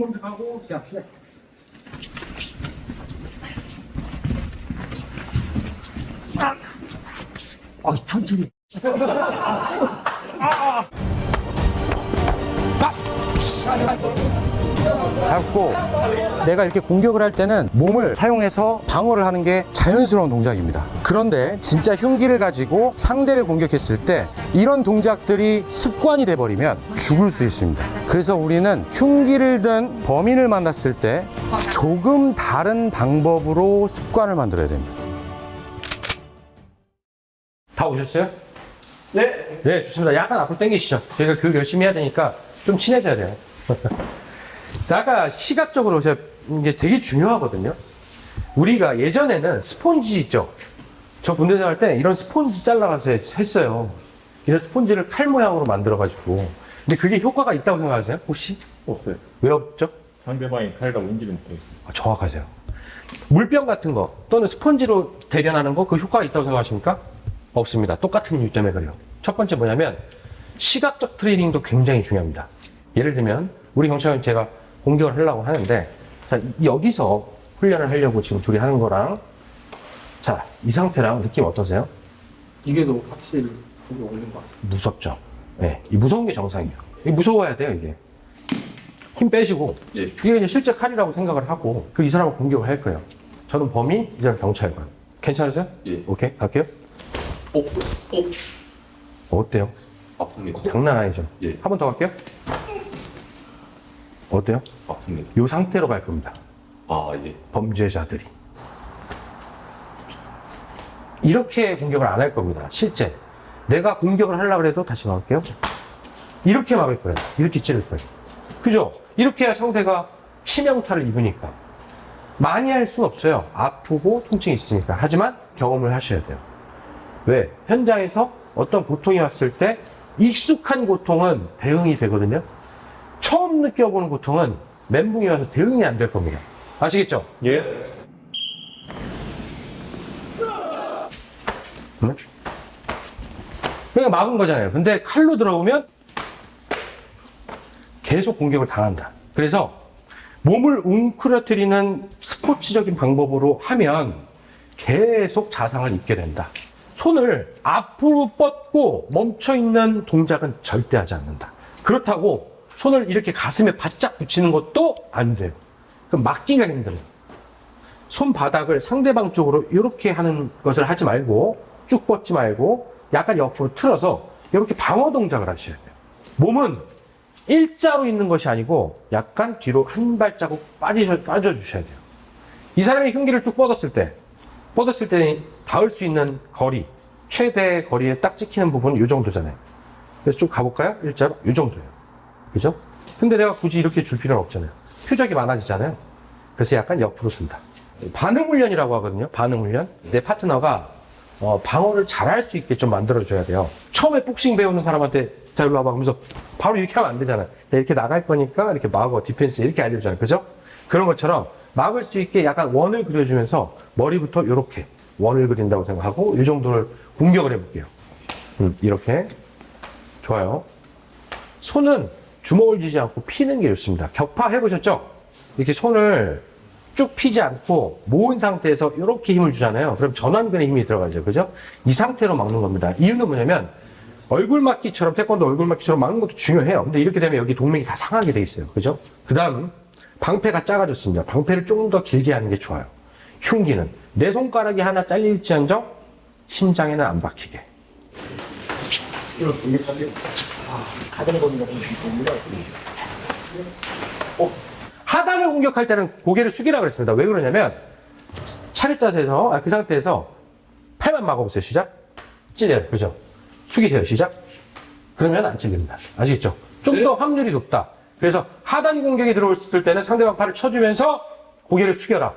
검색하고 시작합시다. 아, 천천히. 잡고 내가 이렇게 공격을 할 때는 몸을 사용해서 방어를 하는 게 자연스러운 동작입니다. 그런데 진짜 흉기를 가지고 상대를 공격했을 때 이런 동작들이 습관이 돼버리면 죽을 수 있습니다. 그래서 우리는 흉기를 든 범인을 만났을 때 조금 다른 방법으로 습관을 만들어야 됩니다. 다 오셨어요? 네. 네, 좋습니다. 약간 앞으로 당기시죠. 저희가 교육 열심히 해야 되니까 좀 친해져야 돼요. 자, 아까 시각적으로 제가 이게 되게 중요하거든요. 우리가 예전에는 스폰지 있죠? 저 군대 생활 때 이런 스폰지 잘라가서 했- 했어요. 이런 스폰지를 칼 모양으로 만들어가지고. 근데 그게 효과가 있다고 생각하세요? 혹시? 없어요. 왜 없죠? 상대방이 칼과 인지를 못해요. 아, 정확하세요. 물병 같은 거 또는 스펀지로 대련하는 거 그 효과가 있다고 생각하십니까? 없습니다. 똑같은 이유 때문에 그래요. 첫 번째 뭐냐면 시각적 트레이닝도 굉장히 중요합니다. 예를 들면 우리 경찰관 제가 공격을 하려고 하는데 자 이- 여기서 훈련을 하려고 지금 둘이 하는 거랑 자 이 상태랑 느낌 어떠세요? 이게 더 확실히 거기 오는 것 같아요. 무섭죠. 네, 이 무서운 게 정상이에요. 이 무서워야 돼요 이게. 힘 빼시고 예. 이게 이제 실제 칼이라고 생각을 하고 그 이 사람을 공격을 할 거예요. 저는 범인, 이 사람 경찰관. 괜찮으세요? 예. 오케이 갈게요. 오, 오, 어때요? 아픕니다. 장난 아니죠? 예. 한 번 더 갈게요. 어때요? 이 상태로 갈 겁니다. 아, 예. 범죄자들이. 이렇게 공격을 안 할 겁니다. 실제. 내가 공격을 하려고 해도 다시 막을게요. 이렇게 막을 거예요. 이렇게 찌를 거예요. 그죠? 이렇게 해야 상대가 치명타를 입으니까. 많이 할 수는 없어요. 아프고 통증이 있으니까. 하지만 경험을 하셔야 돼요. 왜? 현장에서 어떤 고통이 왔을 때 익숙한 고통은 대응이 되거든요. 처음 느껴보는 고통은 멘붕이 와서 대응이 안 될 겁니다. 아시겠죠? 예. 응? 그러니까 막은 거잖아요. 근데 칼로 들어오면 계속 공격을 당한다. 그래서 몸을 웅크러뜨리는 스포츠적인 방법으로 하면 계속 자상을 입게 된다. 손을 앞으로 뻗고 멈춰 있는 동작은 절대 하지 않는다. 그렇다고 손을 이렇게 가슴에 바짝 붙이는 것도 안 돼요. 그 막기가 힘들어요. 손바닥을 상대방 쪽으로 이렇게 하는 것을 하지 말고 쭉 뻗지 말고 약간 옆으로 틀어서 이렇게 방어 동작을 하셔야 돼요. 몸은 일자로 있는 것이 아니고 약간 뒤로 한 발자국 빠지셔, 빠져주셔야 돼요. 이 사람이 흉기를 쭉 뻗었을 때, 뻗었을 때 닿을 수 있는 거리, 최대 거리에 딱 찍히는 부분은 이 정도잖아요. 그래서 쭉 가볼까요? 일자로? 이 정도예요. 그죠? 근데 내가 굳이 이렇게 줄 필요는 없잖아요. 표적이 많아지잖아요. 그래서 약간 옆으로 쓴다. 반응 훈련이라고 하거든요. 반응 훈련. 내 파트너가 어, 방어를 잘할 수 있게 좀 만들어줘야 돼요. 처음에 복싱 배우는 사람한테 자, 일로 와봐. 하면서 바로 이렇게 하면 안 되잖아요. 이렇게 나갈 거니까 이렇게 막어, 디펜스 이렇게 알려주잖아요. 그죠? 그런 것처럼 막을 수 있게 약간 원을 그려주면서 머리부터 이렇게 원을 그린다고 생각하고 이 정도를 공격을 해볼게요. 음, 이렇게. 좋아요. 손은 주먹을 쥐지 않고 피는 게 좋습니다. 격파 해보셨죠? 이렇게 손을 쭉 피지 않고 모은 상태에서 이렇게 힘을 주잖아요. 그럼 전완근에 힘이 들어가죠. 그죠? 이 상태로 막는 겁니다. 이유는 뭐냐면 얼굴 맞기처럼 태권도 얼굴 맞기처럼 막는 것도 중요해요. 근데 이렇게 되면 여기 동맥이 다 상하게 돼 있어요. 그죠? 그 다음 방패가 작아졌습니다. 방패를 조금 더 길게 하는 게 좋아요. 흉기는 내 손가락이 하나 잘릴지언정 심장에는 안 박히게. 하단을 공격할 때는 고개를 숙이라 그랬습니다. 왜 그러냐면 차렷 자세에서 아, 그 상태에서 팔만 막아보세요. 시작. 찔려요. 그죠? 숙이세요. 시작. 그러면 안 찔립니다. 아시겠죠? 좀 더 확률이 높다. 그래서 하단 공격이 들어왔을 때는 상대방 팔을 쳐주면서 고개를 숙여라.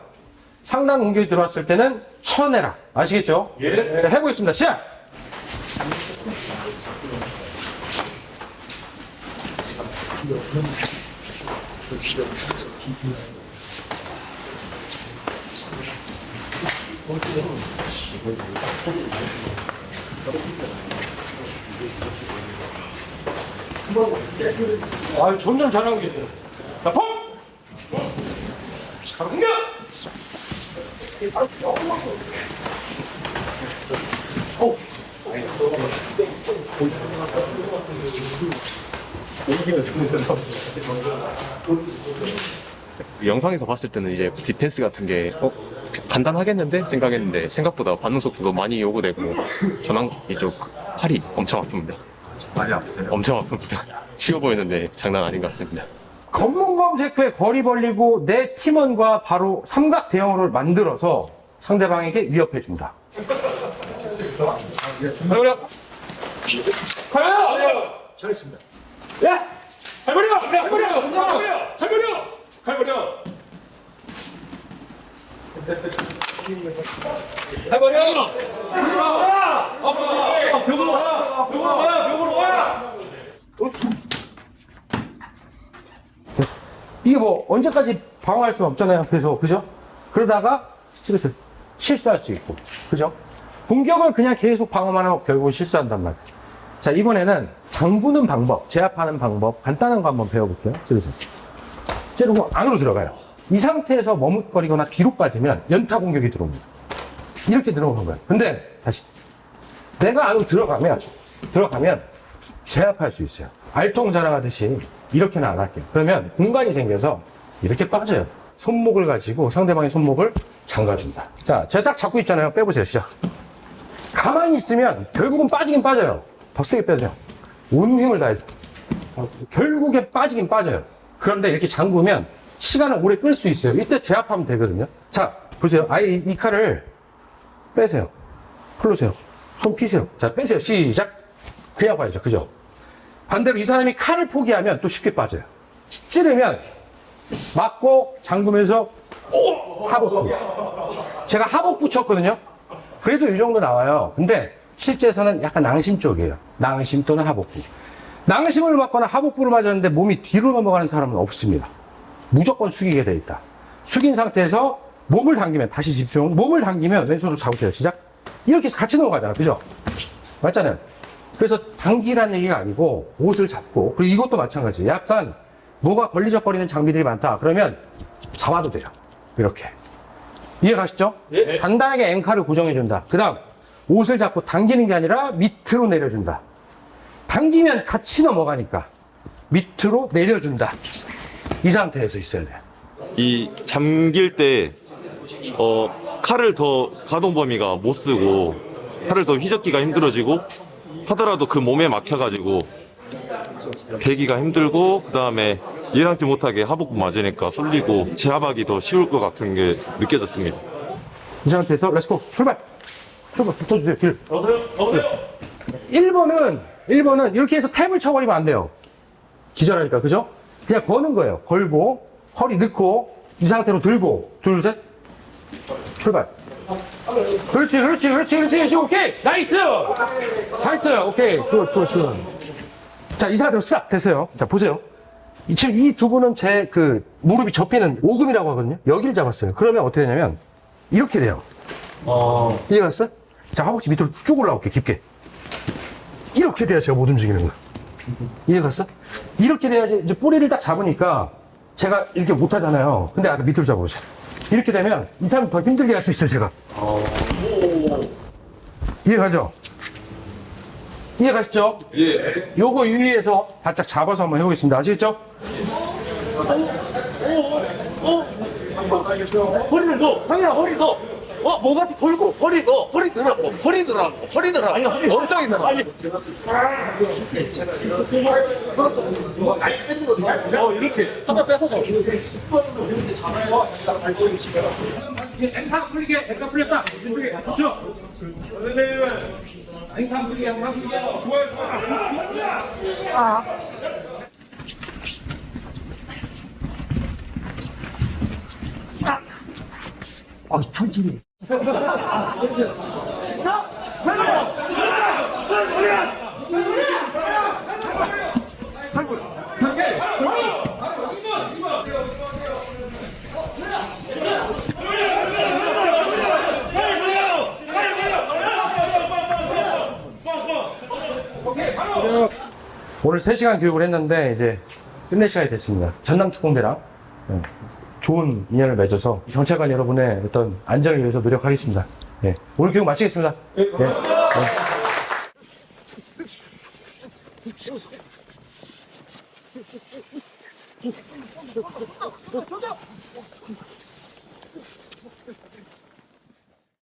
상단 공격이 들어왔을 때는 쳐내라. 아시겠죠? 예. 자, 해보겠습니다. 시작! 아, 점점 잘하고 계세요. 자, 펑! 영상에서 봤을 때는 이제 디펜스 같은 게 어, 간단하겠는데 생각했는데 생각보다 반응 속도도 많이 요구되고 전황 이쪽 팔이 엄청 아픕니다. 많이 아프세요? 엄청 아픕니다. 쉬워 보이는데 장난 아닌 것 같습니다. 검문 검색 후에 거리 벌리고 내 팀원과 바로 삼각 대형으로 만들어서 상대방에게 위협해 준다. 가버려! 가버려! 잘했습니다. 야! 가버려! 가버려! 가버려! 가버려! 가버려! 가버려! 이게 뭐 언제까지 방어할 수는 없잖아요. 그래서 그죠? 그러다가 찍으세요. 실수할 수 있고 그죠? 공격을 그냥 계속 방어만 하면 결국은 실수한단 말이에요. 자 이번에는 장부는 방법, 제압하는 방법 간단한 거 한번 배워볼게요. 찍으세요. 찌르고 안으로 들어가요. 이 상태에서 머뭇거리거나 뒤로 빠지면 연타 공격이 들어옵니다. 이렇게 들어오는 거예요. 근데 다시 내가 안으로 들어가면 들어가면 제압할 수 있어요. 알통 자랑하듯이 이렇게는 안 할게요. 그러면 공간이 생겨서 이렇게 빠져요. 손목을 가지고 상대방의 손목을 잠가준다. 자, 제가 딱 잡고 있잖아요. 빼보세요. 시작. 가만히 있으면 결국은 빠지긴 빠져요. 더 세게 빼세요. 온 힘을 다해서. 어, 결국에 빠지긴 빠져요. 그런데 이렇게 잠그면 시간을 오래 끌 수 있어요. 이때 제압하면 되거든요. 자, 보세요. 아예 이, 이 칼을 빼세요. 풀으세요. 손 피세요. 자, 빼세요. 시작. 그냥 봐야죠. 그죠? 반대로 이 사람이 칼을 포기하면 또 쉽게 빠져요. 찌르면 맞고 잠그면서 하복부. 제가 하복부 쳤거든요. 그래도 이 정도 나와요. 근데 실제에서는 약간 낭심 쪽이에요. 낭심 또는 하복부. 낭심을 맞거나 하복부를 맞았는데 몸이 뒤로 넘어가는 사람은 없습니다. 무조건 숙이게 돼 있다. 숙인 상태에서 몸을 당기면 다시 집중. 몸을 당기면 왼손으로 잡으세요. 시작. 이렇게 같이 넘어가잖아. 그죠? 맞잖아요. 그래서 당기란 얘기가 아니고 옷을 잡고 그리고 이것도 마찬가지. 약간 뭐가 걸리적거리는 장비들이 많다. 그러면 잡아도 돼요. 이렇게. 이해 가시죠? 간단하게 앵카를 고정해 준다. 그다음 옷을 잡고 당기는 게 아니라 밑으로 내려준다. 당기면 같이 넘어가니까 밑으로 내려준다. 이 상태에서 있어야 돼요. 이 잠길 때 어, 칼을 더 가동 범위가 못 쓰고 칼을 더 휘젓기가 힘들어지고 하더라도 그 몸에 막혀가지고 배기가 힘들고 그 다음에 예상치 못하게 하복부 맞으니까 쏠리고 제압하기 더 쉬울 것 같은 게 느껴졌습니다. 이 상태에서 렛츠고 출발 출발 붙어주세요 길 어서요 어서요 1번은 1번은 이렇게 해서 탭을 쳐버리면 안 돼요. 기절하니까 그죠? 그냥 거는 거예요. 걸고 허리 넣고 이 상태로 들고. 둘 셋. 출발. 그렇지 그렇지 그렇지 그렇지. 그렇지 오케이. 나이스! 잘했어요. 오케이. 굿굿굿자이 상태로 스탑 됐어요. 자 보세요. 이- 지금 이 두 분은 제 그 무릎이 접히는 오금이라고 하거든요. 여기를 잡았어요. 그러면 어떻게 되냐면 이렇게 돼요. 이해갔어? 자, 허벅지 밑으로 쭉 올라올게, 깊게. 이렇게 돼야 제가 못 움직이는 거야. 이해갔어? 이렇게 돼야지, 이제 뿌리를 딱 잡으니까 제가 이렇게 못 하잖아요. 근데 아까 밑으로 잡아보세요. 이렇게 되면 이 사람 더 힘들게 할 수 있어요, 제가. 이해가죠? 이해가시죠? 예. 요거 위에서 바짝 잡아서 한번 해보겠습니다. 아시겠죠? 허리를 넣어. 형이야, 허리 넣어. 어, 뭐가 벌고, 허리 넣어. 허리 들라고 허리 들라고 허리 들라고 엉덩이 풀리게, 풀렸다. 그렇죠? 풀리게, 풀리게. 좋아요, 좋아요. 아, 천천히. 오늘 3시간 교육을 했는데 이제 끝낼 시간이 됐습니다. 전남 특공대랑 네. 좋은 인연을 맺어서 경찰관 여러분의 어떤 안전을 위해서 노력하겠습니다. 네. 오늘 교육 마치겠습니다. 네. 네.